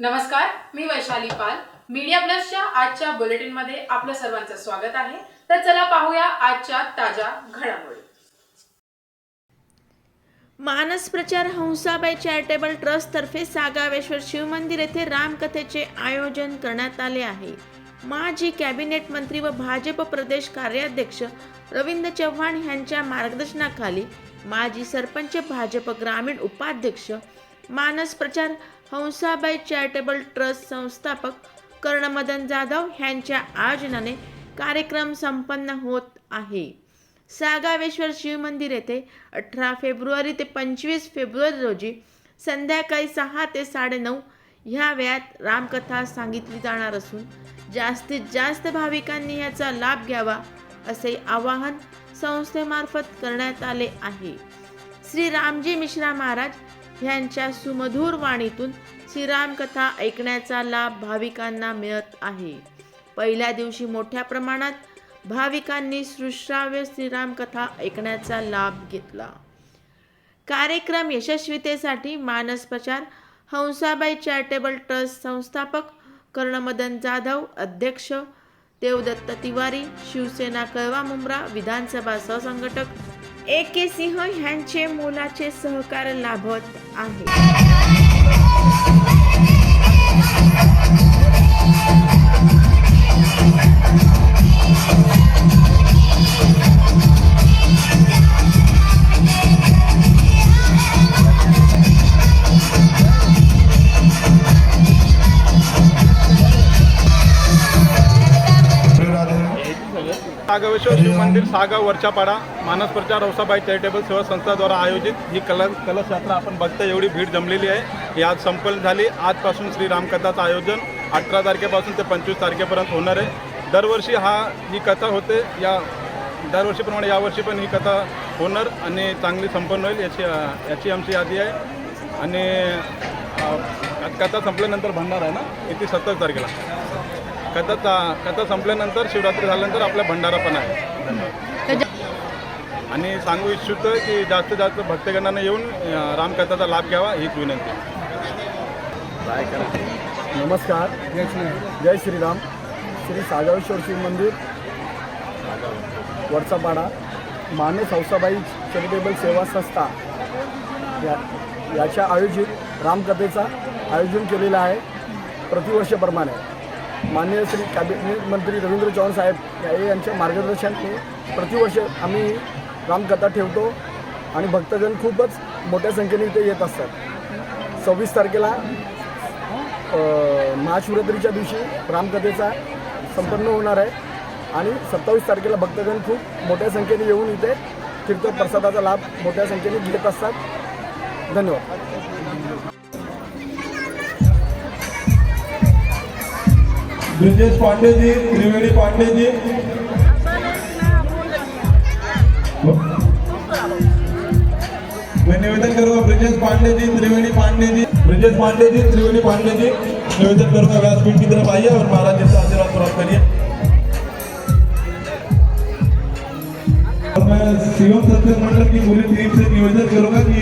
नमस्कार मी वैशाली पाल. मीडिया प्लसच्या आजच्या बुलेटिनमध्ये आपलं सर्वांचं स्वागत आहे. तर चला पाहूया आजच्या ताज्या घडामोडी. मानस प्रचार हंसाबाई चॅरिटेबल ट्रस्टतर्फे सागावेश्वर शिवमंदिर येथे रामकथेचे आयोजन करण्यात आले आहे. माजी कॅबिनेट मंत्री व भाजप प्रदेश कार्याध्यक्ष रवींद्र चव्हाण यांच्या मार्गदर्शनाखाली माजी सरपंच भाजप ग्रामीण उपाध्यक्ष मानस प्रचार हंसाबाई चॅरिटेबल ट्रस्ट संस्थापक कर्णमदन जाधव यांच्या आयोजनाने कार्यक्रम संपन्न होत आहे. सागावेश्वर शिवमंदिर येथे अठरा फेब्रुवारी ते पंचवीस फेब्रुवारी रोजी संध्याकाळी सहा ते साडेनऊ ह्या वेळात रामकथा सांगितली जाणार असून जास्तीत जास्त भाविकांनी याचा लाभ घ्यावा असे आवाहन संस्थेमार्फत करण्यात आले आहे. श्री रामजी मिश्रा महाराज ह्यांच्या सुमधूर वाणीतून श्रीरामकथा ऐकण्याचा लाभ भाविकांना मिळत आहे. पहिल्या दिवशी मोठ्या प्रमाणात भाविकांनी सृश्राव्य श्रीरामकथा ऐकण्याचा लाभ घेतला. कार्यक्रम यशस्वीतेसाठी मानस प्रचार हंसाबाई चॅरिटेबल ट्रस्ट संस्थापक कर्णमदन जाधव अध्यक्ष देवदत्त तिवारी शिवसेना कळवा मुंब्रा विधानसभा सहसंघटक ए के सिंह ह्यांचे मोलाचे सहकार्य लाभत आहे. सागावेश्वर शिव मंदिर सागाव वरच्या पाडा मानस प्रचार औसाबाई चॅरिटेबल सेवा संस्थाद्वारा आयोजित ही कल कलश यात्रा आपण बघता एवढी भीड जमलेली आहे. ही आज संपन्न झाली. आजपासून श्री रामकथाचं आयोजन अठरा तारखेपासून ते पंचवीस तारखेपर्यंत होणार आहे. दरवर्षी हा ही कथा होते. या दरवर्षीप्रमाणे यावर्षी पण ही कथा होणार आणि चांगली संपन्न होईल याची याची आमची यादी आहे. आणि कथा संपल्यानंतर भंडार आहे ना? किती? सत्तर तारखेला. कथा कथा संपल्यानंतर शिवरात्री झाल्यानंतर आपला भंडारा पण आहे. आणि सांगू इच्छितो की जास्तीत जास्त भक्तगणांना येऊन रामकथाचा लाभ घ्यावा हीच विनंती. नमस्कार. जय श्रीराम श्री सागावेश्वर शिव मंदिर वरचापाडा मानस हौसाबाई चॅरिटेबल सेवा संस्था. या याच्या आयोजित रामकथेचा आयोजन केलेलं आहे. प्रतिवर्षाप्रमाणे. माननीय श्री कॅबिनेट मंत्री रवींद्र चव्हाण साहेब यांच्या मार्गदर्शनाने प्रतिवर्ष आम्ही रामकथा ठेवतो आणि भक्तजन खूपच मोठ्या संख्येने इथे येत असतात. सव्वीस तारखेला महाशिवरात्रीच्या दिवशी रामकथेचा संपन्न होणार आहे आणि सत्तावीस तारखेला भक्तजन खूप मोठ्या संख्येने येऊन इथे तीर्थप्रसादाचा लाभ मोठ्या संख्येने घेत असतात. धन्यवाद. ब्रिजेश पांडे जी, त्रिवेणी पांडे जी। मैं निवेदन करूँगा ब्रिजेश पांडे जी, त्रिवेणी पांडे जी। ब्रिजेश पांडे जी, त्रिवेणी पांडे जी, निवेदन करूँगा व्यासपीठ की तरफ़ आइए और महाराज जी से आशीर्वाद प्राप्त करिए। मैं शिवम सत्संग मंडल की पूरी टीम से निवेदन करूँगा कि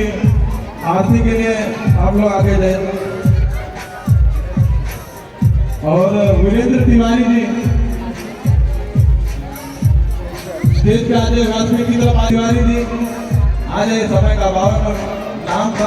आरती के लिए आप लोग आगे जाए। और वीरेंद्र तिवारी जी स्टेज पे आ जाए की तरफ तिवारी जी आज समय का बावन नाम का